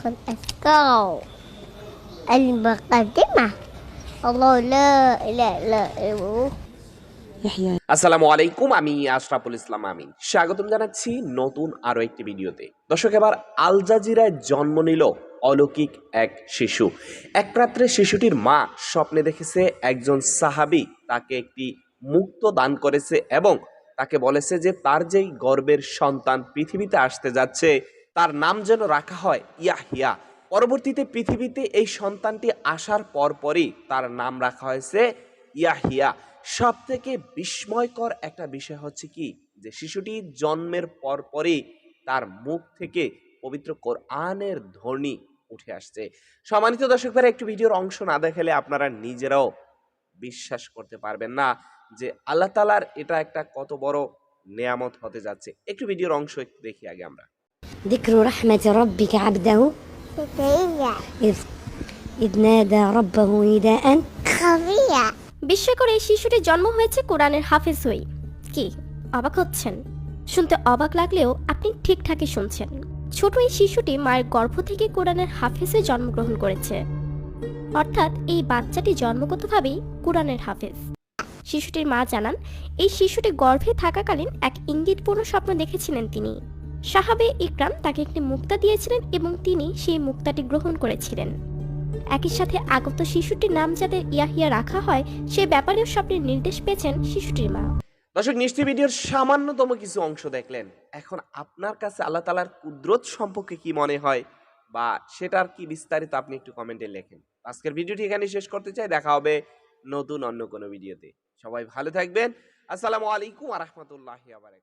الأذكار المقدمة الله لا إله إلا هو يحيى আসসালামু আলাইকুম আমি আশরাফুল ইসলাম আমিন স্বাগতম জানাচ্ছি নতুন আরো একটি ভিডিওতে দর্শক এবার আল জাজিরায় জন্ম নিল অলৌকিক এক শিশু এক রাত্রে শিশুটির মা স্বপ্নে দেখেছে একজন সাহাবী তাকে একটি মুক্ত দান করেছে এবং তাকে বলেছে যে তার যেই গর্বের সন্তান পৃথিবীতে আসতে যাচ্ছে তার নাম যেন রাখা হয় ইয়াহিয়া পরবর্তীতে পৃথিবীতে এই সন্তানটি আসার পরপরই তার নাম রাখা হয়েছে ইয়াহিয়া সব থেকে বিস্ময়কর একটা বিষয় হচ্ছে কি? যে শিশুটি জন্মের পরপরই তার মুখ থেকে পবিত্র কোরআনের ধ্বনি উঠে আসছে। সম্মানিত দর্শকরা একটু ভিডিওর অংশ না দেখালে আপনারা নিজেরাও বিশ্বাস করতে পারবেন না যে আল্লাহ তালার এটা একটা কত বড় নেয়ামত হতে যাচ্ছে। একটু ভিডিওর অংশ দেখি আগে আমরা। ذكر رحمة ربك عبده سفية إذ, إذ نادى ربه نداء خفية বিস্ময়কর এই শিশুটির জন্ম হয়েছে কোরআনের হাফেজ হয়ে কি অবাক হচ্ছেন শুনতে অবাক লাগলেও আপনি ঠিকঠাকই শুনছেন ছোট এই শিশুটি মায়ের গর্ভ থেকে কোরআনের হাফেজে জন্মগ্রহণ করেছে অর্থাৎ এই বাচ্চাটি জন্মগতভাবেই কোরআনের হাফেজ শিশুটির মা জানান এই শিশুটি গর্ভে থাকাকালীন এক ইঙ্গিতপূর্ণ স্বপ্ন দেখেছিলেন তিনি সাহাবে ইকরাম তাকে একটি মুক্তা দিয়েছিলেন এবং তিনি সেই মুক্তাটি গ্রহণ করেছিলেন। একই সাথে আগত শিশুটির নাম যাদের ইয়াহিয়া রাখা হয়, সে ব্যাপারেও স্বপ্নের নির্দেশ পেয়েছেন শিশুটির মা। দর্শক নিশ্চয়ই ভিডিওর সামান্যতম কিছু অংশ দেখলেন। এখন আপনার কাছে আল্লাহ তালার কুদরত সম্পর্কে কি মনে হয় বা সেটার কি বিস্তারিত আপনি একটু কমেন্টে লেখেন। আজকের ভিডিওটি এখানে শেষ করতে চাই। দেখা হবে নতুন অন্য কোনো ভিডিওতে। সবাই ভালো থাকবেন। আসসালামু আলাইকুম আ রহমতুল্লাহ আবার